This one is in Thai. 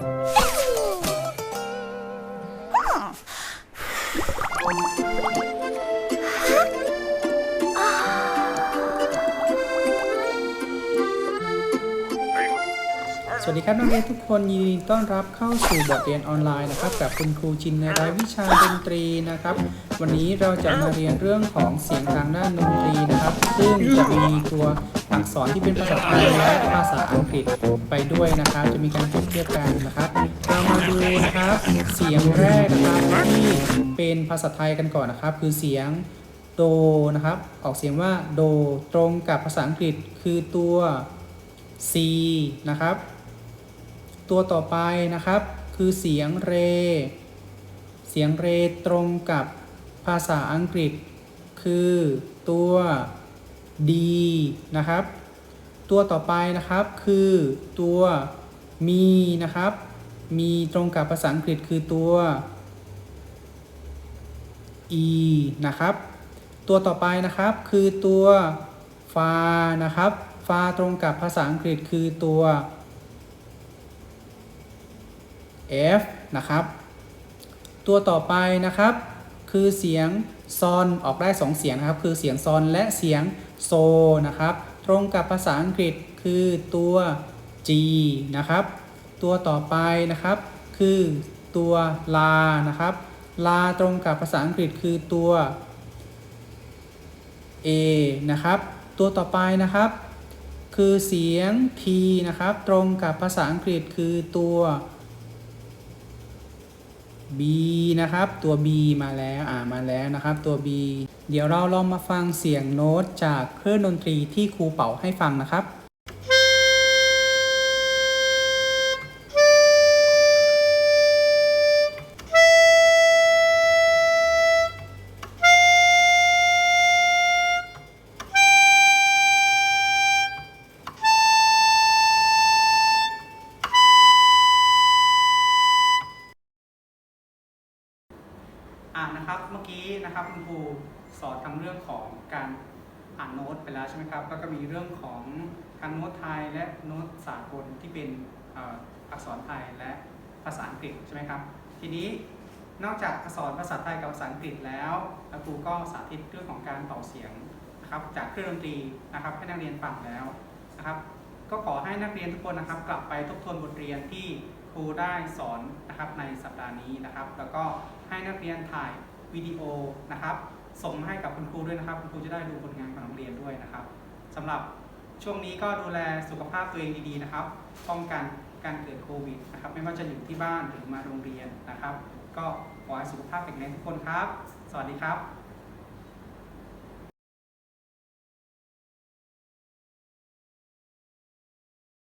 Yeah! วัสดีครับนักเรียนทุกคนยินดีต้อนรับเข้าสู่บทเรียนออนไลน์นะครับกับคุณครูจินในรายวิชาดนตรีนะครับ วันนี้เราจะมาเรียนเรื่องของเสียงทางด้านดนตรีนะครับ ซึ่งจะมีตัวอักษรที่เป็นภาษาไทยและภาษาอังกฤษไปด้วยนะครับ จะมีการเปรียบเทียบกันนะครับเรามาดูนะครับ เสียงแรกนะครับที่เป็นภาษาไทยกันก่อนนะครับ คือเสียงโดนะครับ ออกเสียงว่าโดตรงกับภาษาอังกฤษคือตัว C นะครับ ตัวต่อไปนะครับ คือเสียงเร เสียงเรตรงกับภาษาอังกฤษ คือตัว D นะครับ ตัวต่อไปนะครับคือตัวมีนะครับ มีตรงกับภาษาอังกฤษคือตัว E นะครับ ตัวต่อไปนะครับคือตัวฟานะครับฟาตรงกับภาษาอังกฤษคือตัว F นะครับ ตัวต่อไปนะครับ คือเสียงซอนออกได้ 2 เสียงนะครับ คือเสียงซอนและเสียงโซนะครับ ตรงกับภาษาอังกฤษคือตัว G นะครับ ตัวต่อไปนะครับ คือตัวลานะครับ ลาตรงกับภาษาอังกฤษคือตัว A นะครับ ตัวต่อไปนะครับ คือเสียง T นะครับ ตรงกับภาษาอังกฤษคือตัว B นะครับ ตัว B มาแล้วอ่ามาแล้วนะครับ ตัว B เดี๋ยวเราลองมาฟังเสียงโน้ตจากเครื่องดนตรีที่ครูเป่าให้ฟังนะครับ อ่านนะครับเมื่อกี้นะครับคุณครูสอนทั้งเรื่องของการอ่านโน้ตไปแล้วใช่ไหมครับแล้วก็มีเรื่องของทั้งโน้ตไทยและโน้ตสากลที่เป็นอักษรไทยและภาษาอังกฤษใช่ไหมครับ ทีนี้นอกจากอักษรภาษาไทยกับภาษาอังกฤษแล้วแล้วครูก็สาธิตเรื่องของการเป่าเสียงนะครับจากเครื่องดนตรีนะครับให้นักเรียนฟังแล้วนะครับ ก็ขอให้นักเรียนทุกคนนะครับ กลับไปทบทวนบทเรียนที่ ครูได้สอนนะครับในสัปดาห์นี้นะครับ แล้วก็ให้นักเรียนถ่ายวิดีโอนะครับ ส่งให้กับคุณครูด้วยนะครับ คุณครูจะได้ดูผลงานของนักเรียนด้วยนะครับสำหรับช่วงนี้ก็ดูแลสุขภาพตัวเองดีๆนะครับ ป้องกันการเกิดโควิดนะครับ ไม่ว่าจะอยู่ที่บ้านหรือมาโรงเรียนนะครับ ก็ขอให้สุขภาพแข็งแรงทุกคนครับ สวัสดีครับ